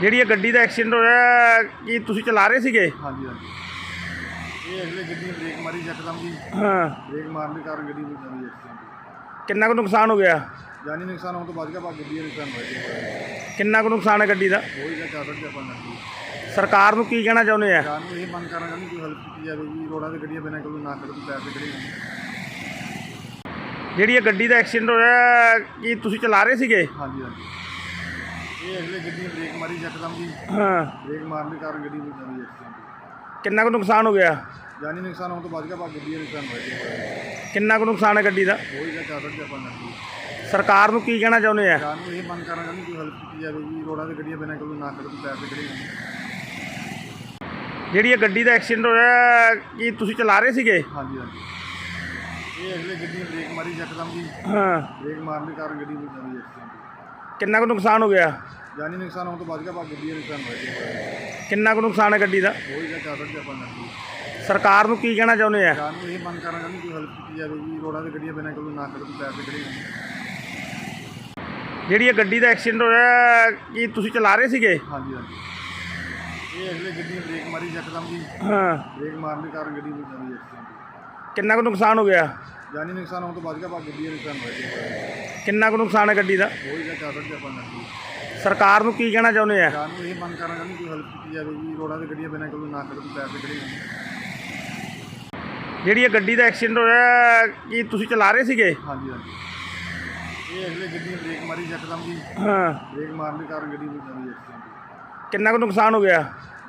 ਜਿਹੜੀ ਇਹ ਗੱਡੀ ਦਾ ਐਕਸੀਡੈਂਟ ਹੋਇਆ ਕੀ ਤੁਸੀਂ ਚਲਾ ਰਹੇ ਸੀਗੇ? ਹਾਂਜੀ ਹਾਂਜੀ। ਇਹ ਅਗਲੇ ਗੱਡੀ ਨੇ ਬ੍ਰੇਕ ਮਾਰੀ ਯਕਦਮ ਜੀ। ਹਾਂ। ਬ੍ਰੇਕ ਮਾਰਨ ਦੇ ਕਾਰਨ ਗੱਡੀ ਹੋਈ ਐਕਸੀਡੈਂਟ ਕਿੰਨਾ ਕੁ ਨੁਕਸਾਨ ਹੋ ਗਿਆ? ਜਾਨੀ ਨੁਕਸਾਨ ਹੋਣ ਤੋਂ ਬਾਅਦ ਗਿਆ ਬਾਕੀ ਗੱਡੀ ਦਾ ਨੁਕਸਾਨ ਜੀ ਕਿੰਨਾ ਕੁ ਨੁਕਸਾਨ ਹੈ ਗੱਡੀ ਦਾ? ਹੋ ਹੀ ਗਿਆ ਚਾਰ ਸੌ ਆਪਾਂ ਸਰਕਾਰ ਨੂੰ ਕੀ ਕਹਿਣਾ ਚਾਹੁੰਦੇ ਆ? ਜਾਨ ਨੂੰ ਇਹ ਮੰਗ ਕਰਾਂਗਾ ਕਿ ਕੋਈ ਹੈਲਪ ਕੀਤੀ ਜਾਵੇ ਜੀ ਰੋਡਾਂ ਤੇ ਗੱਡੀਆਂ ਬਿਨਾਂ ਕੋਲ ਨਾ ਕਰਨ ਪੈਸੇ ਖੜੇ ਜਿਹੜੀ ਇਹ ਗੱਡੀ ਦਾ ਐਕਸੀਡੈਂਟ ਹੋਇਆ ਕੀ ਤੁਸੀਂ ਚਲਾ ਰਹੇ ਸੀਗੇ? ਹਾਂਜੀ ਹਾਂਜੀ। ਇਹ ਅਗਲੇ ਗੱਡੀ ਨੇ ਬ੍ਰੇਕ ਮਾਰੀ ਯਕਦਮ ਜੀ ਹਾਂ। ਬ੍ਰੇਕ ਮਾਰਨ ਦੇ ਕਾਰਨ ਗੱਡੀ ਵਿੱਚ ਹੋਈ ਐਕਸੀਡੈਂਟ ਕਿੰਨਾ ਕੁ ਨੁਕਸਾਨ ਹੋ ਗਿਆ? ਜਾਨੀ ਨੁਕਸਾਨ ਹੋਣ ਤੋਂ ਬਾਅਦ ਗਿਆ ਬਾਕੀ ਗੱਡੀ ਦਾ ਨੁਕਸਾਨ ਹੋਇਆ ਜੀ। ਕਿੰਨਾ ਕੁ ਨੁਕਸਾਨ ਹੈ ਗੱਡੀ ਦਾ? ਹੋ ਹੀ ਗਿਆ ਚਾਰ ਸੌ ਆਪਾਂ ਨਾਲ ਸਰਕਾਰ ਨੂੰ ਕੀ ਕਹਿਣਾ ਚਾਹੁੰਦੇ ਆ? ਜਾਨ ਨੂੰ ਇਹ ਮੰਗ ਕਰਾਂਗਾ ਕਿ ਕੋਈ ਹੈਲਪ ਕੀਤੀ ਜਾਵੇ ਜੀ ਰੋਡਾਂ ਤੇ ਗੱਡੀਆਂ ਬਿਨਾਂ ਕੋਲ ਨਾ ਕਰਨ ਪੈਸੇ ਖੜੇ ਜਿਹੜੀ ਇਹ ਗੱਡੀ ਦਾ ਐਕਸੀਡੈਂਟ ਹੋਇਆ ਕੀ ਤੁਸੀਂ ਚਲਾ ਰਹੇ ਸੀਗੇ? ਹਾਂਜੀ ਹਾਂਜੀ। ਇਹ ਅਗਲੇ ਗੱਡੀ ਨੇ ਬ੍ਰੇਕ ਮਾਰੀ ਯਕਦਮ ਜੀ ਹਾਂ। ਬ੍ਰੇਕ ਮਾਰਨ ਦੇ ਕਾਰਨ ਗੱਡੀ ਵਿੱਚ ਹੋਈ ਐਕਸੀਡੈਂਟ ਕਿੰਨਾ ਕੁ ਨੁਕਸਾਨ ਹੋ ਗਿਆ? ਜਾਨੀ ਨੁਕਸਾਨ ਹੋਣ ਤੋਂ ਬਾਅਦ ਗਿਆ ਬਾਕੀ ਗੱਡੀ ਦਾ ਨੁਕਸਾਨ ਹੋਇਆ ਜੀ। ਕਿੰਨਾ ਕੁ ਨੁਕਸਾਨ ਹੈ ਗੱਡੀ ਦਾ? ਹੋ ਹੀ ਗਿਆ ਚਾਰ ਸੌ ਆਪਾਂ ਸਰਕਾਰ ਨੂੰ ਕੀ ਕਹਿਣਾ ਚਾਹੁੰਦੇ ਆ? ਜਾਨ ਨੂੰ ਇਹ ਮੰਗ ਕਰਾਂਗਾ ਕਿ ਕੋਈ ਹੈਲਪ ਕੀਤੀ ਜਾਵੇ ਜੀ ਰੋਡਾਂ ਤੇ ਗੱਡੀਆਂ ਬਿਨਾਂ ਕੋਲ ਨਾ ਕਰਨ ਪੈਸੇ ਖੜੇ ਜਿਹੜੀ ਇਹ ਗੱਡੀ ਦਾ ਐਕਸੀਡੈਂਟ ਹੋਇਆ ਕੀ ਤੁਸੀਂ ਚਲਾ ਰਹੇ ਸੀਗੇ? ਹਾਂਜੀ ਹਾਂਜੀ। ਇਹ ਅਗਲੇ ਗੱਡੀ ਨੇ ਬ੍ਰੇਕ ਮਾਰੀ ਯਕਦਮ ਜੀ। ਹਾਂ। ਬ੍ਰੇਕ ਮਾਰਨ ਦੇ ਕਾਰਨ ਗੱਡੀ ਹੋਈ ਐਕਸੀਡੈਂਟ। ਕਿੰਨਾ ਕੁ ਨੁਕਸਾਨ ਹੋ ਗਿਆ? ਜਾਨੀ ਨੁਕਸਾਨ ਹੋਣ ਤੋਂ ਬਾਅਦ ਗਿਆ ਬਾਕੀ ਗੱਡੀ ਦਾ ਨੁਕਸਾਨ ਹੋਇਆ ਜੀ। ਕਿੰਨਾ ਕੁ ਨੁਕਸਾਨ ਹੈ ਗੱਡੀ ਦਾ? ਹੋ ਹੀ ਗਿਆ ਚਾਰ ਸੌ ਆਪਾਂ ਨਾਲ ਸਰਕਾਰ ਨੂੰ ਕੀ ਕਹਿਣਾ ਚਾਹੁੰਦੇ ਆ? ਜਾਨ ਨੂੰ ਇਹ ਮੰਗ ਕਰਾਂਗਾ ਕਿ ਕੋਈ ਹੈਲਪ ਕੀਤੀ ਜਾਵੇ ਜੀ ਰੋਡਾਂ ਤੇ ਗੱਡੀਆਂ ਬਿਨਾਂ ਕੋਲ ਨਾ ਕਰਨ ਪੈਸੇ ਖੜੇ ਜਿਹੜੀ ਇਹ ਗੱਡੀ ਦਾ ਐਕਸੀਡੈਂਟ ਹੋਇਆ ਕੀ ਤੁਸੀਂ ਚਲਾ ਰਹੇ ਸੀਗੇ? ਹਾਂਜੀ ਹਾਂਜੀ। ਇਹ ਅਗਲੇ ਗੱਡੀ ਨੇ ਬ੍ਰੇਕ ਮਾਰੀ ਯਕਦਮ ਜੀ। ਹਾਂ। ਬ੍ਰੇਕ ਮਾਰਨ ਦੇ ਕਾਰਨ ਗੱਡੀ ਵਿੱਚ ਹੋਈ ਐਕਸੀਡੈਂਟ। ਕਿੰਨਾ ਕੁ ਨੁਕਸਾਨ ਹੋ ਗਿਆ?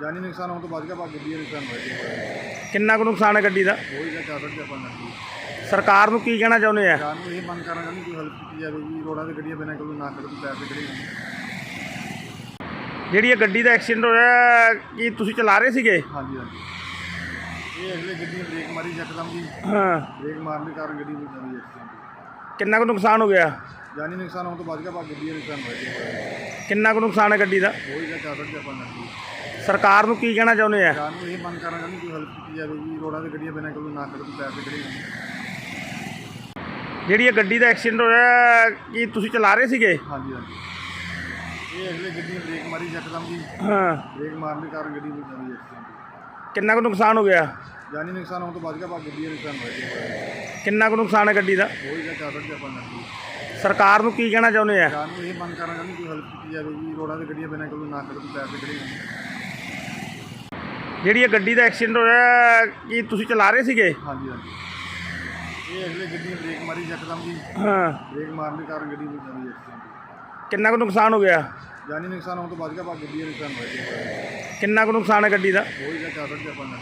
ਜਾਨੀ ਨੁਕਸਾਨ ਹੋਣ ਤੋਂ ਬਾਅਦ ਗਿਆ ਬਾਕੀ ਗੱਡੀ ਦਾ ਨੁਕਸਾਨ ਹੋਇਆ ਜੀ ਕਿੰਨਾ ਕੁ ਨੁਕਸਾਨ ਹੈ ਗੱਡੀ ਦਾ? ਹੋ ਹੀ ਗਿਆ ਚਾਰ ਸੌ ਆਪਾਂ ਨਾਲ ਸਰਕਾਰ ਨੂੰ ਕੀ ਕਹਿਣਾ ਚਾਹੁੰਦੇ ਆ? ਜਾਨ ਨੂੰ ਇਹ ਮੰਗ ਕਰਾਂਗਾ ਕਿ ਕੋਈ ਹੈਲਪ ਕੀਤੀ ਜਾਵੇ ਜੀ ਰੋਡਾਂ ਤੇ ਗੱਡੀਆਂ ਬਿਨਾਂ ਕੋਲ ਨਾ ਕਰਨ ਪੈਸੇ ਖੜੇ ਜਿਹੜੀ ਇਹ ਗੱਡੀ ਦਾ ਐਕਸੀਡੈਂਟ ਹੋਇਆ ਕੀ ਤੁਸੀਂ ਚਲਾ ਰਹੇ ਸੀਗੇ? ਹਾਂਜੀ ਹਾਂਜੀ। ਇਹ ਅਗਲੇ ਗੱਡੀ ਨੇ ਬ੍ਰੇਕ ਮਾਰੀ ਯਕਦਮ ਜੀ। ਹਾਂ। ਬ੍ਰੇਕ ਮਾਰਨ ਦੇ ਕਾਰਨ ਗੱਡੀ ਵਿੱਚ ਹੋਈ ਐਕਸੀਡੈਂਟ ਕਿੰਨਾ ਕੁ ਨੁਕਸਾਨ ਹੋ ਗਿਆ? ਜਾਨੀ ਨੁਕਸਾਨ ਹੋਣ ਤੋਂ ਬਾਅਦ ਗਿਆ ਬਾਕੀ ਗੱਡੀ ਦਾ ਨੁਕਸਾਨ ਹੋਇਆ ਜੀ ਕਿੰਨਾ ਕੁ ਨੁਕਸਾਨ ਹੈ ਗੱਡੀ ਦਾ? ਹੋ ਹੀ ਗਿਆ ਚਾਰ ਸੌ ਆਪਾਂ ਨਾਲ ਸਰਕਾਰ ਨੂੰ ਕੀ ਕਹਿਣਾ ਚਾਹੁੰਦੇ ਆ? ਜਾਨ ਨੂੰ ਇਹ ਮੰਗ ਕਰਾਂਗਾ ਕਿ ਕੋਈ ਹੈਲਪ ਕੀਤੀ ਜਾਵੇ ਜੀ ਰੋਡਾਂ ਤੇ ਗੱਡੀਆਂ ਬਿਨਾਂ ਕੋਲ ਨਾ ਕਰਨ ਪੈਸੇ ਖੜੇ ਜਿਹੜੀ ਇਹ ਗੱਡੀ ਦਾ ਐਕਸੀਡੈਂਟ ਹੋਇਆ ਕੀ ਤੁਸੀਂ ਚਲਾ ਰਹੇ ਸੀਗੇ? ਹਾਂਜੀ ਹਾਂਜੀ। ਇਹ ਅਗਲੇ ਗੱਡੀ ਨੇ ਬ੍ਰੇਕ ਮਾਰੀ ਯਕਦਮ ਜੀ ਹਾਂ। ਬ੍ਰੇਕ ਮਾਰਨ ਦੇ ਕਾਰਨ ਗੱਡੀ ਵਿੱਚ ਹੋਈ ਐਕਸੀਡੈਂਟ ਕਿੰਨਾ ਕੁ ਨੁਕਸਾਨ ਹੋ ਗਿਆ? ਜਾਨੀ ਨੁਕਸਾਨ ਹੋਣ ਤੋਂ ਬਾਅਦ ਗਿਆ ਬਾਕੀ ਗੱਡੀ ਦਾ ਨੁਕਸਾਨ ਹੋਇਆ। ਜੀ ਕਿੰਨਾ ਕੁ ਨੁਕਸਾਨ ਹੈ ਗੱਡੀ ਦਾ? ਹੋ ਹੀ ਗਿਆ ਚਾਰ ਸੌ ਆਪਾਂ ਨਾਲ ਸਰਕਾਰ ਨੂੰ ਕੀ ਕਹਿਣਾ ਚਾਹੁੰਦੇ ਆ? ਜਾਨ ਨੂੰ ਇਹ ਮੰਗ ਕਰਾਂਗਾ ਕਿ ਕੋਈ ਹੈਲਪ ਕੀਤੀ ਜਾਵੇ ਜੀ ਰੋਡਾਂ ਤੇ ਗੱਡੀਆਂ ਬਿਨਾਂ ਕੋਲ ਨਾ ਕਰਨ ਪੈਸੇ ਖੜੇ ਜਿਹੜੀ ਇਹ ਗੱਡੀ ਦਾ ਐਕਸੀਡੈਂਟ ਹੋਇਆ ਕੀ ਤੁਸੀਂ ਚਲਾ ਰਹੇ ਸੀਗੇ? ਹਾਂਜੀ ਹਾਂਜੀ। ਇਹ ਅਗਲੇ ਗੱਡੀ ਨੇ ਬ੍ਰੇਕ ਮਾਰੀ ਯਕਦਮ ਜੀ। ਹਾਂ। ਬ੍ਰੇਕ ਮਾਰਨ ਦੇ ਕਾਰਨ ਗੱਡੀ ਵਿੱਚ ਹੋਈ। ਐਕਸੀਡੈਂਟ ਕਿੰਨਾ ਕੁ ਨੁਕਸਾਨ ਹੋ ਗਿਆ? ਜਾਨੀ ਨੁਕਸਾਨ ਹੋਣ ਤੋਂ ਬਾਅਦ ਗਿਆ ਗੱਡੀ ਦਾ ਨੁਕਸਾਨ ਹੋਇਆ ਜੀ। ਕਿੰਨਾ ਕੁ ਨੁਕਸਾਨ ਹੈ ਗੱਡੀ ਦਾ? ਹੋ ਹੀ ਗਿਆ ਚਾਰ ਸੌ ਆਪਾਂ ਨਾਲ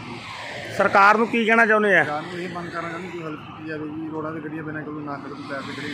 ਸਰਕਾਰ ਨੂੰ ਕੀ ਕਹਿਣਾ ਚਾਹੁੰਦੇ ਆ? ਜਾਨ ਨੂੰ ਇਹ ਮੰਗ ਕਰਾਂਗਾ ਕਿ ਕੋਈ ਹੈਲਪ ਕੀਤੀ ਜਾਵੇ ਜੀ। ਰੋਡਾਂ ਤੇ ਗੱਡੀਆਂ ਬਿਨਾਂ ਕੋਲ ਨਾ ਕਰਨ ਪੈਸੇ ਖੜੇ